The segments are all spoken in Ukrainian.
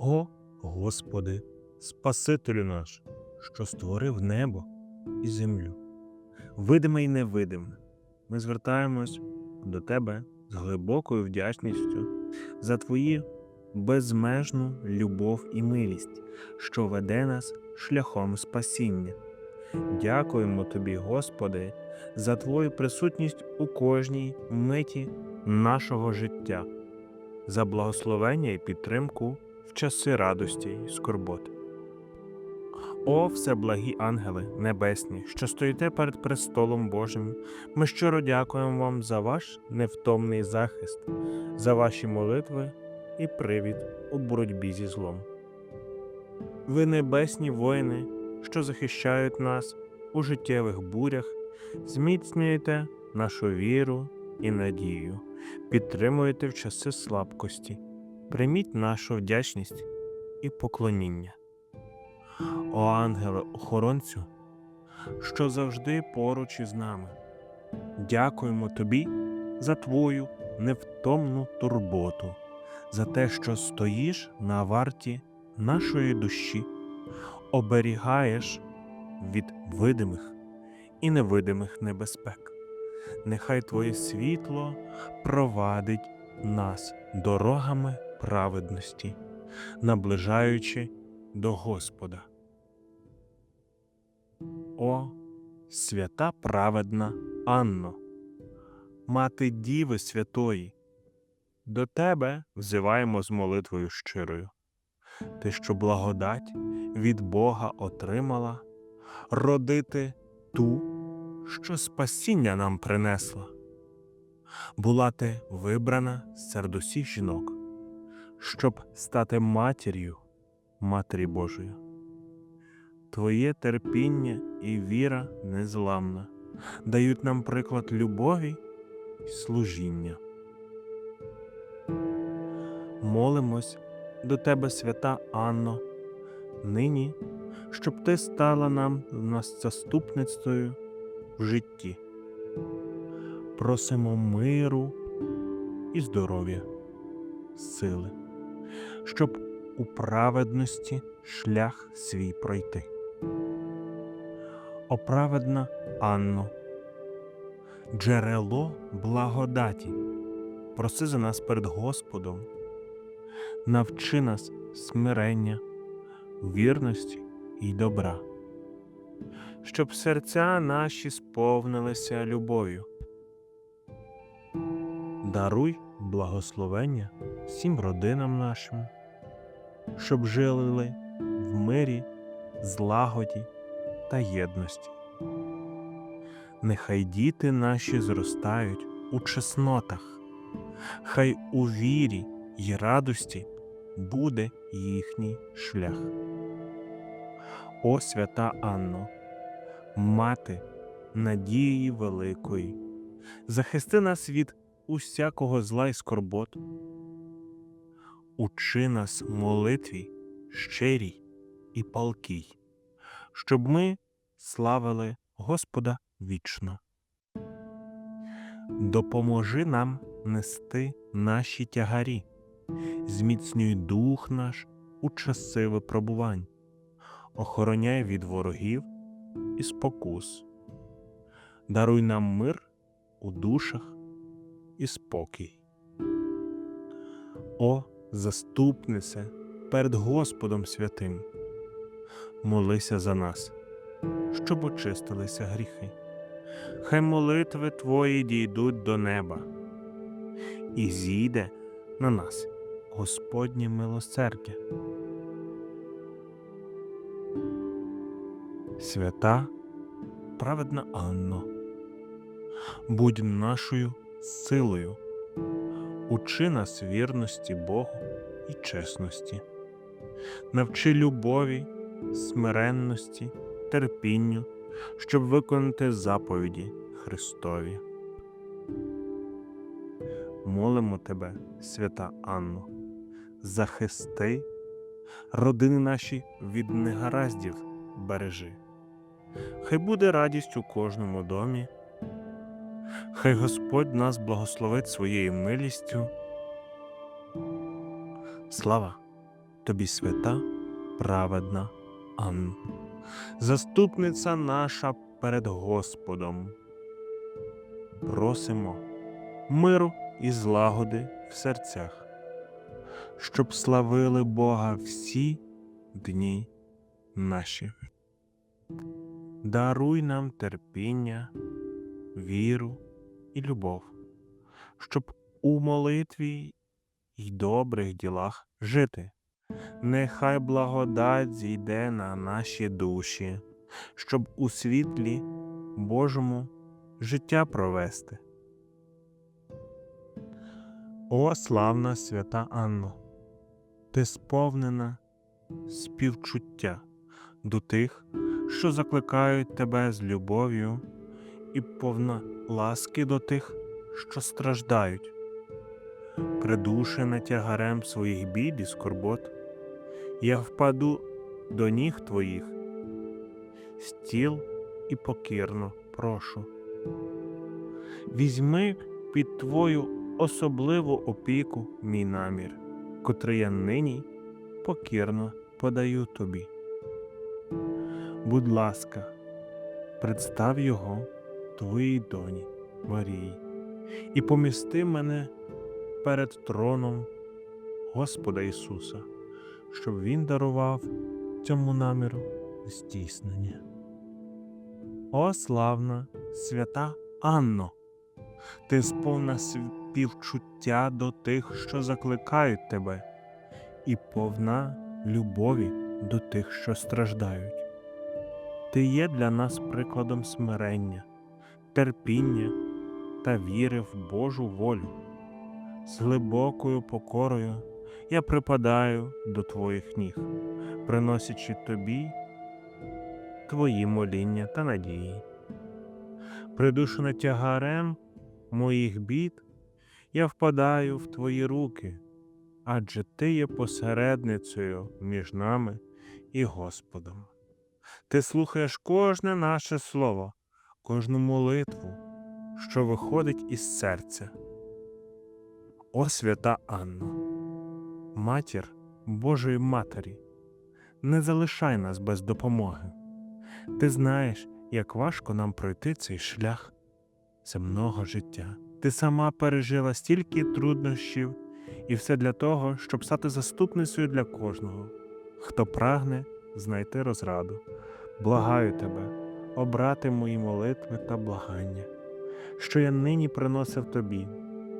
О Господи, Спасителю наш, що створив небо і землю, видиме і невидиме, ми звертаємось до Тебе з глибокою вдячністю за Твої безмежну любов і милість, що веде нас шляхом спасіння. Дякуємо Тобі, Господи, за Твою присутність у кожній миті нашого життя, за благословення і підтримку в часи радості й скорботи. О, всеблагі ангели небесні, що стоїте перед престолом Божим, ми щиро дякуємо вам за ваш невтомний захист, за ваші молитви і привід у боротьбі зі злом. Ви небесні воїни, що захищають нас у життєвих бурях, зміцнюєте нашу віру і надію, підтримуєте в часи слабкості, прийміть нашу вдячність і поклоніння. О ангеле охоронцю, що завжди поруч із нами. Дякуємо тобі за твою невтомну турботу, за те, що стоїш на варті нашої душі, оберігаєш від видимих і невидимих небезпек. Нехай Твоє світло провадить нас дорогами праведності, наближаючи до Господа. О, свята праведна Анно, мати Діви Святої, до Тебе взиваємо з молитвою щирою. Ти, що благодать від Бога отримала, родити ту, що спасіння нам принесла. Була ти вибрана серед усіх жінок, щоб стати матір'ю, Матері Божою. Твоє терпіння і віра незламна дають нам приклад любові й служіння. Молимось до Тебе, свята Анно, нині, щоб Ти стала нам нас заступництвою в житті. Просимо миру і здоров'я, сили, щоб у праведності шлях свій пройти. О праведна Анно, джерело благодаті, проси за нас перед Господом, навчи нас смирення, вірності і добра, щоб серця наші сповнилися любов'ю. Даруй благословення всім родинам нашим, щоб жили в мирі, злагоді та єдності. Нехай діти наші зростають у чеснотах, хай у вірі й радості буде їхній шлях. О свята Анно, мати надії великої, захисти нас від усякого зла й скорбот, учи нас молитві щирій і палкій, щоб ми славили Господа вічно. Допоможи нам нести наші тягарі, зміцнюй дух наш у часи випробувань, охороняй від ворогів і спокус, даруй нам мир у душах і спокій. О, заступнице перед Господом святим, молися за нас, щоб очистилися гріхи. Хай молитви Твої дійдуть до неба, і зійде на нас Господнє милосердя. Свята, праведна Анно, будь нашою силою, учи нас вірності Богу і чесності, навчи любові, смиренності, терпінню, щоб виконати заповіді Христові. Молимо тебе, свята Анно, захисти, родини наші від негараздів бережи. Хай буде радість у кожному домі, хай Господь нас благословить своєю милістю. Слава тобі свята, праведна Анна, заступниця наша перед Господом. Просимо миру і злагоди в серцях, щоб славили Бога всі дні наші. Даруй нам терпіння, віру і любов, щоб у молитві й добрих ділах жити. Нехай благодать зійде на наші душі, щоб у світлі Божому життя провести. О, славна свята Анно, ти сповнена співчуття до тих, що закликають тебе з любов'ю, і повна ласки до тих, що страждають, придушена тягарем своїх бід і скорбот, я впаду до ніг твоїх, стіл і покірно прошу. Візьми під твою особливу опіку мій намір, котрий я нині покірно подаю тобі. Будь ласка, представ його твоїй доні Марії і помісти мене перед троном Господа Ісуса, щоб Він дарував цьому наміру здійснення. О славна свята Анно! Ти сповна співчуття до тих, що закликають тебе, і повна любові до тих, що страждають. Ти є для нас прикладом смирення, терпіння та віри в Божу волю. З глибокою покорою я припадаю до твоїх ніг, приносячи тобі твої моління та надії. Придушена тягарем моїх бід, я впадаю в твої руки, адже ти є посередницею між нами і Господом. Ти слухаєш кожне наше слово, кожну молитву, що виходить із серця. О свята Анно, матір Божої Матері, не залишай нас без допомоги. Ти знаєш, як важко нам пройти цей шлях земного життя. Ти сама пережила стільки труднощів, і все для того, щоб стати заступницею для кожного, хто прагне знайти розраду. Благаю тебе, обрати мої молитви та благання, що я нині приносив тобі,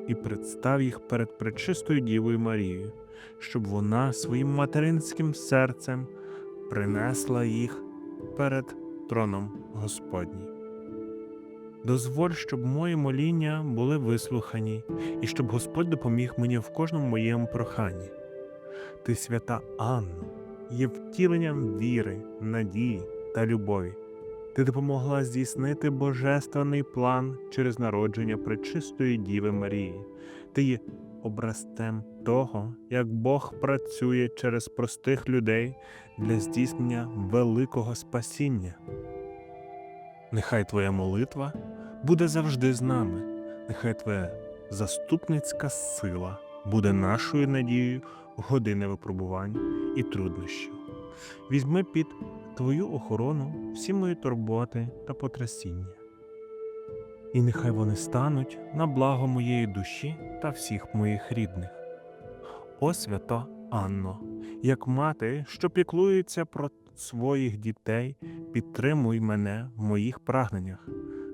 і представ їх перед пречистою Дівою Марією, щоб вона своїм материнським серцем принесла їх перед троном Господній. Дозволь, щоб мої моління були вислухані, і щоб Господь допоміг мені в кожному моєму проханні. Ти, свята Анно, є втіленням віри, надії та любові. Ти допомогла здійснити божественний план через народження пречистої Діви Марії. Ти є образцем того, як Бог працює через простих людей для здійснення великого спасіння. Нехай Твоя молитва буде завжди з нами, нехай Твоя заступницька сила буде нашою надією в години випробувань і труднощів. Візьми під Твою охорону всі мої турботи та потрясіння, і нехай вони стануть на благо моєї душі та всіх моїх рідних. О свято Анно, як мати, що піклується про своїх дітей, підтримуй мене в моїх прагненнях,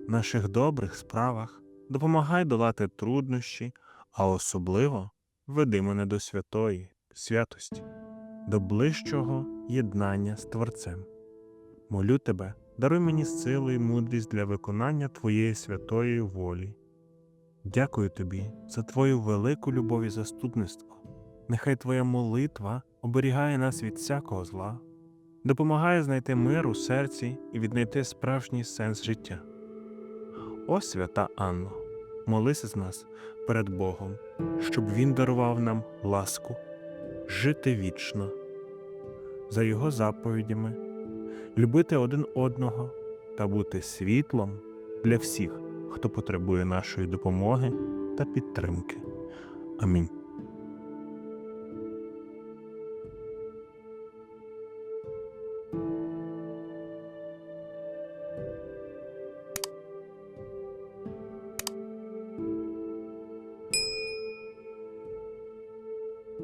наших добрих справах, допомагай долати труднощі, а особливо веди мене до святої святості, до ближчого єднання з Творцем. Молю тебе, даруй мені силу і мудрість для виконання Твоєї святої волі. Дякую тобі за Твою велику любов і заступництво. Нехай Твоя молитва оберігає нас від всякого зла, допомагає знайти мир у серці і віднайти справжній сенс життя. О свята Анно, молися з нас перед Богом, щоб Він дарував нам ласку, жити вічно, за Його заповідями, любити один одного та бути світлом для всіх, хто потребує нашої допомоги та підтримки. Амінь.